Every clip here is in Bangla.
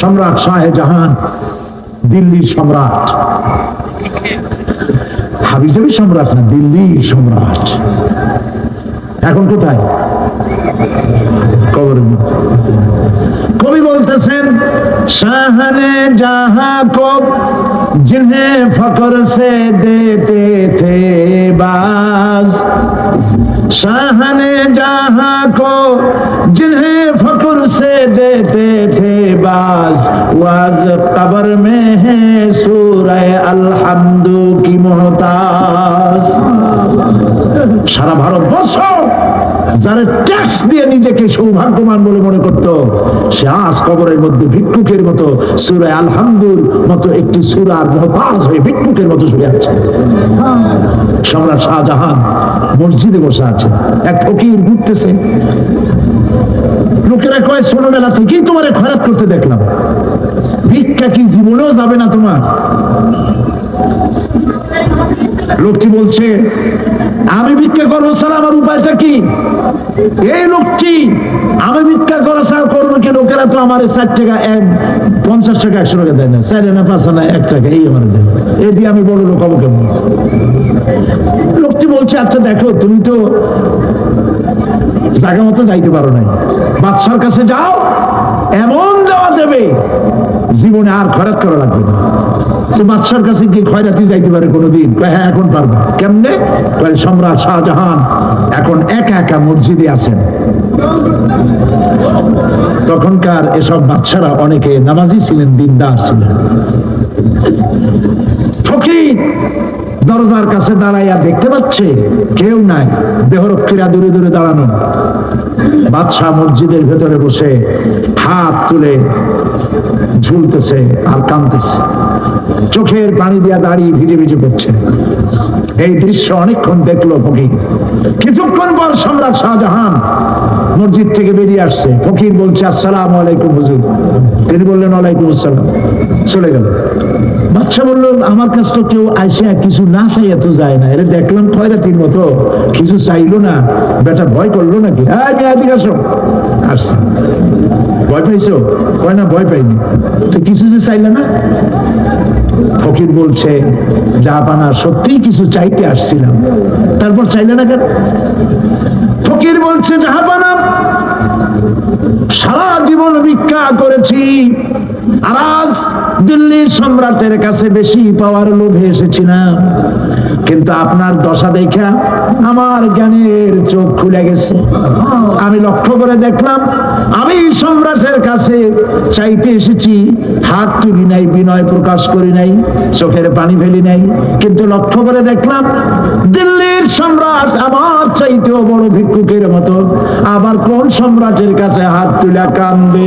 সম্রাট শাহজাহান দিল্লির সম্রাট হাবিজাবি সম্রাট না দিল্লির সম্রাট এখন কোথায় কবর কবি বলতেছেন শাহনে জাহা কো जिन्हें फकर से देते थे बाज शाहने जहां को जिन्हें फकर से देते थे बाज वाज कबर में है सूरह अलहमदु की मोहताज সারা ভারতবর্ষ যারা ট্যাক্স দিয়ে নিজেকে সৌভাগ্যবান বলে মনে করত, সে আজ কবরের মধ্যে ভিক্ষুকের মতো সুরায় আলহামদুর মতো একটি সুরার মহতাজ হয়ে ভিক্ষুকের মতো শুয়ে আছে। সম্রাট শাহজাহান মসজিদে বসে আছে। এক ফকির ঘুরতেছে। লোকেরা কয়, ছোটবেলা থেকেই তোমার খরাত করতে দেখলাম। ভিক্ষা কি জীবনেও যাবে না তোমার? লোকটি বলছে, আমি ভিক্ষা করব স্যার আমার উপায়টা কি? এই লোকটি, আমি ভিক্ষা করা স্যার করব কি লোকেরা তো আমার ষাট টাকা, এক, পঞ্চাশ টাকা, একশো টাকা দেয় না। চার আনা, পাঁচ আনা, এক টাকা, এই আমার দেয় এই দিয়ে আমি বড় লোক হব কেমন? লোকটি বলছে আচ্ছা দেখো, তুমি তো জায়গা মতো যাইতে পারো নাই। বাদশার কাছে যাও, এমন দেওয়া দেবে, জীবনে আর খরাত করা লাগবে না। তো বাদশার কাছে খয়রাতি যাইতে পারে কোনোদিন। হ্যাঁ এখন পারবা। কেমনে? সম্রাট শাহজাহান এখন একা একা মসজিদে আছেন। তখনকার এসব বাচ্চারা অনেকে নামাজি ছিলেন, দিনদার ছিলেন। ফকির দরজার কাছে দাঁড়াইয়া দেখতে পাচ্ছে কেউ নাই। দেহরক্ষীরা দূরে দূরে দাঁড়ানো। বাদশাহ মসজিদের ভেতরে বসে হাত তুলে ঝুলতেছে আর কাঁদতেছে। চোখের পানি দিয়া দাঁড়িয়ে ভিজে ভিজে করছে এই দৃশ্য অনেকক্ষণ দেখল ফকির। কিছুক্ষণ পর সম্রাট শাহজাহান মসজিদ থেকে বেরিয়ে আসছে। ফকির বলছে, আসসালাম আলাইকুম হুজুর। তিনি বললেন, ওয়ালাইকুম আসসালাম। চলে গেল। বাচ্চা বলল, আমার কাছ তো কেউ আইসে কিছু না চাইয়া তো যায় না। এটা দেখলাম খয়রাতির মতো। কিছু চাইলো না। বেটা ভয় করল নাকি? হ্যাঁ আসো। আসছে। ভয় পাইছো? কয় না, ভয় পাইনি। তো কিছু যে চাইলে না? ফকির বলছে, যা জাহাপানা সত্যিই কিছু চাইতে আসছিলাম। তারপর চাইলে না কেন? ফকির বলছে জাহাপানা সারা জীবন ভিক্ষা করেছি। আর আজ সম্রাটের কাছে বেশি পাওয়ার লোভে এসেছি না কিন্তু আপনার দশা দেখা আমার জ্ঞানের চোখ খুলে গেছে। আমি লক্ষ্য করে দেখলাম, আমি সম্রাটের কাছে চাইতে এসেছি, হাত তুলি নাই, বিনয় প্রকাশ করি নাই, চোখের পানি ফেলি নাই। কিন্তু লক্ষ্য করে দেখলাম, দিল্লির সম্রাট আমার চাইতেও বড় ভিক্ষুকের মতো। আবার কোন সম্রাটের কাছে হাত তুলা কান্দে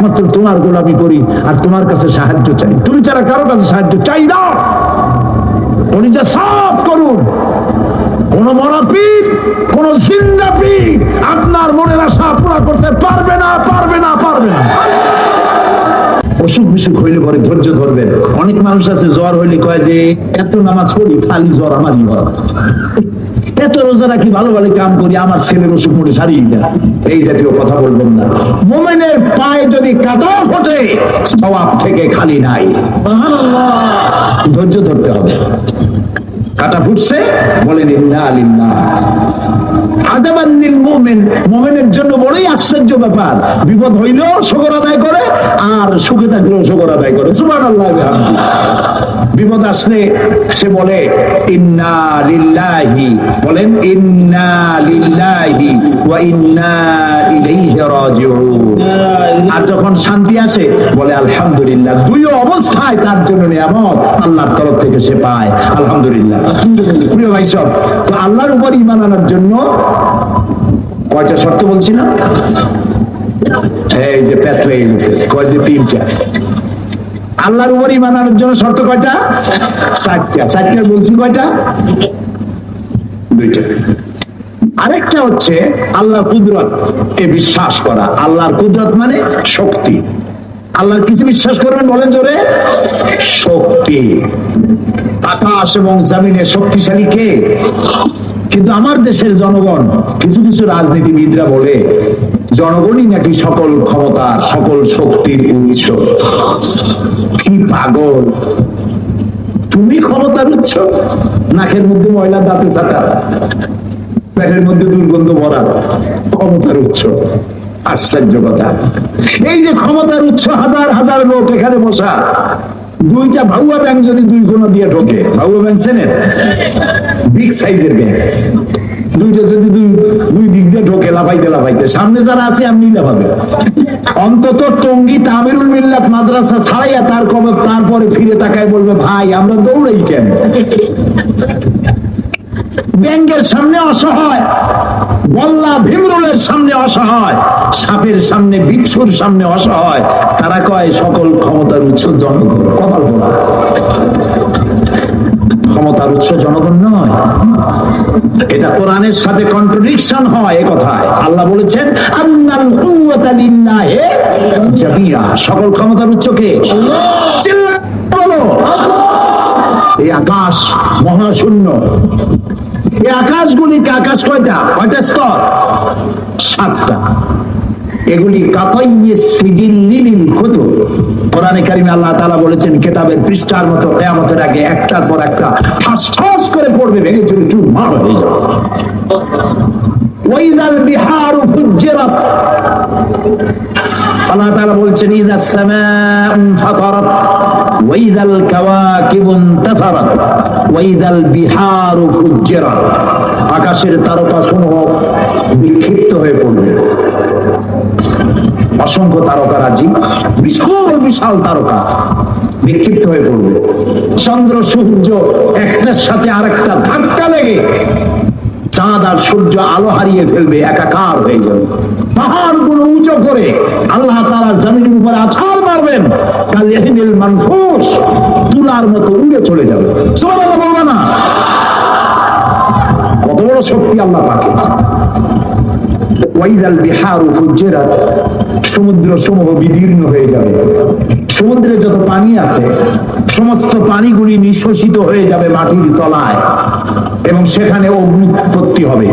একমাত্র তোমার গোলামি করি আর তোমার কাছে সাহায্য চাই। তুমি ছাড়া কারও কাছে সাহায্য চাই না, উনি যা সব করুন। কোন মরাপীর কোন জিন্দা আপনার মনের আশা পুরা করতে পারবে না পারবে না পারবে না। অসুখ বিসুখ হইলে পরে ধৈর্য ধরবেন। অনেক মানুষ আছে, জ্বর হইলে কয় যে, এত নামাজ পড়ি, খালি জ্বর আমারই হয়। এত রোজা রাখি, ভালো ভালো কাম করি, আমার ছেলের অসুখ মোটে সারিয়ে না এই জাতীয় কথা বলবেন না। মোমেনের পায়ে যদি কাদা ফোটে সবাব থেকে খালি নাই। ধৈর্য ধরতে হবে। কাটা ফুটছে, বলেন জন্য বড়ই আশ্চর্য ব্যাপার। বিপদ আদায় করে, আর সুখে থাকলেও আদায় করে। বিপদ আসলে সে বলে, ইন্না লিল্লাহি। বলেন, ইন্না লিল্লাহি ওয়া ইন্না ইলাইহি রাজিউন। আর যখন শান্তি আসে, বলে, আলহামদুলিল্লাহ, দুই অবস্থায় তার জন্য নিয়ামত আল্লাহর তরফ থেকে সে পায়। আলহামদুলিল্লাহ। প্রিয় ভাই সব, তো আল্লাহর উপর ইমান আনার জন্য কয়টা শর্ত বলছি না? এই যে লেগে গেছে, কয় যে তিনটা? আল্লাহর উপর ইমান আনার জন্য শর্ত কয়টা? চারটা। চারটা বলছি কয়টা? দুইটা। আরেকটা হচ্ছে আল্লাহ কুদরত এ বিশ্বাস করা। আল্লাহর কুদরত মানে শক্তি। আল্লাহর কিছু বিশ্বাস করবেন বলেন জোরে? শক্তি। আকাশ এবং জামিনের শক্তিশালী কে? কিন্তু আমার দেশের জনগণ, কিছু কিছু রাজনীতিবিদরা বলে, জনগণই নাকি সকল ক্ষমতা, সকল শক্তির উৎস কি পাগল? তুমি ক্ষমতার উৎস নাকের মধ্যে ময়লা দাঁতে চাটা পেটের মধ্যে দুর্গন্ধ ভরা, ক্ষমতার উৎস। আশ্চর্য কথা। এই যে ক্ষমতার উৎস, হাজার হাজার লোক এখানে বসা। দুইটা ভাউয়া ব্যাংক যদি দুই কোনো দিয়ে ঢোকে, ভাউয়া ব্যাংক চেনেন বিগ সাইজের ব্যাংক। দুইটা যদি দুই দুই দিক দিয়ে ঢোকে, লাফাইতে লাফাইতে। সামনে যারা আছে আপনি লাফাবে। অন্তত টঙ্গি তামিরুল মিল্লাত মাদ্রাসা ছাড়াইয়া তার কবে তারপরে ফিরে তাকায় বলবে, ভাই, আমরা দৌড়াই কেন? ব্যাংকের সামনে অসহায় বল্লা ভীমরুলের সামনে অসহায় সাপের সামনে বিচ্ছুর সামনে অসহায় তারা কয় সকল ক্ষমতার উৎস জনগণ। কপাল বলা ক্ষমতার উৎস জনগণ নয়। এটা কোরআনের সাথে কন্ট্রোডিকশন হয় এ কথায়। আল্লাহ বলেছেন আন্নাল কুওয়াতা লিল্লাহি জামিয়া সকল ক্ষমতার উৎস কে? বলো। এই আকাশ মহাশূন্য। এই আকাশগুলিকে আকাশ কয়টা? কয়টা স্তর? সাতটা। এগুলি কুতুব। কোরআনে আল্লাহ বলেছেন পৃষ্ঠার মতো আগে একটার পর একটা ঠাস ঠাস করে পড়বে, ভেঙে চুরে চুরমার হয়ে যাবে। ওয়াইদাল বিহারু ফুজ্জিরাত। আল্লাহ তাআলা বলছেন ফাতারাত। ওয়াইদাল কাওয়াকিবু ইনতাসারাত ওয়াইদাল বিহারু ফুজ্জিরাত। আকাশের তারকা সমূহ বিক্ষিপ্ত হয়ে পড়বে। অসংখ্য তারকা রাজি, বিশাল বিশাল তারকা বিক্ষিপ্ত হয়ে পড়বে। চন্দ্র, সূর্য একটার সাথে আরেকটা ধাক্কা লেগে চাঁদ আর সূর্য আলো হারিয়ে ফেলবে, একাকার হয়ে যাবে। পাহাড়গুলো উঁচু করে আল্লাহ তারা জমিনের উপরে আছাড় মারবেন কাল এহিনিল মানফুস তুলার মতো উড়ে চলে যাবে। বলবে না কত বড় শক্তি আল্লাহ পাকে। ওয়াইজাল বিহারু সমুদ্র সমূহ বিদীর্ণ হয়ে যাবে। সমুদ্রে যত পানি আছে, সমস্ত পানিগুলি নিঃশ্বসিত হয়ে যাবে মাটির তলায়, এবং সেখানে অগ্নুৎপত্তি হবে।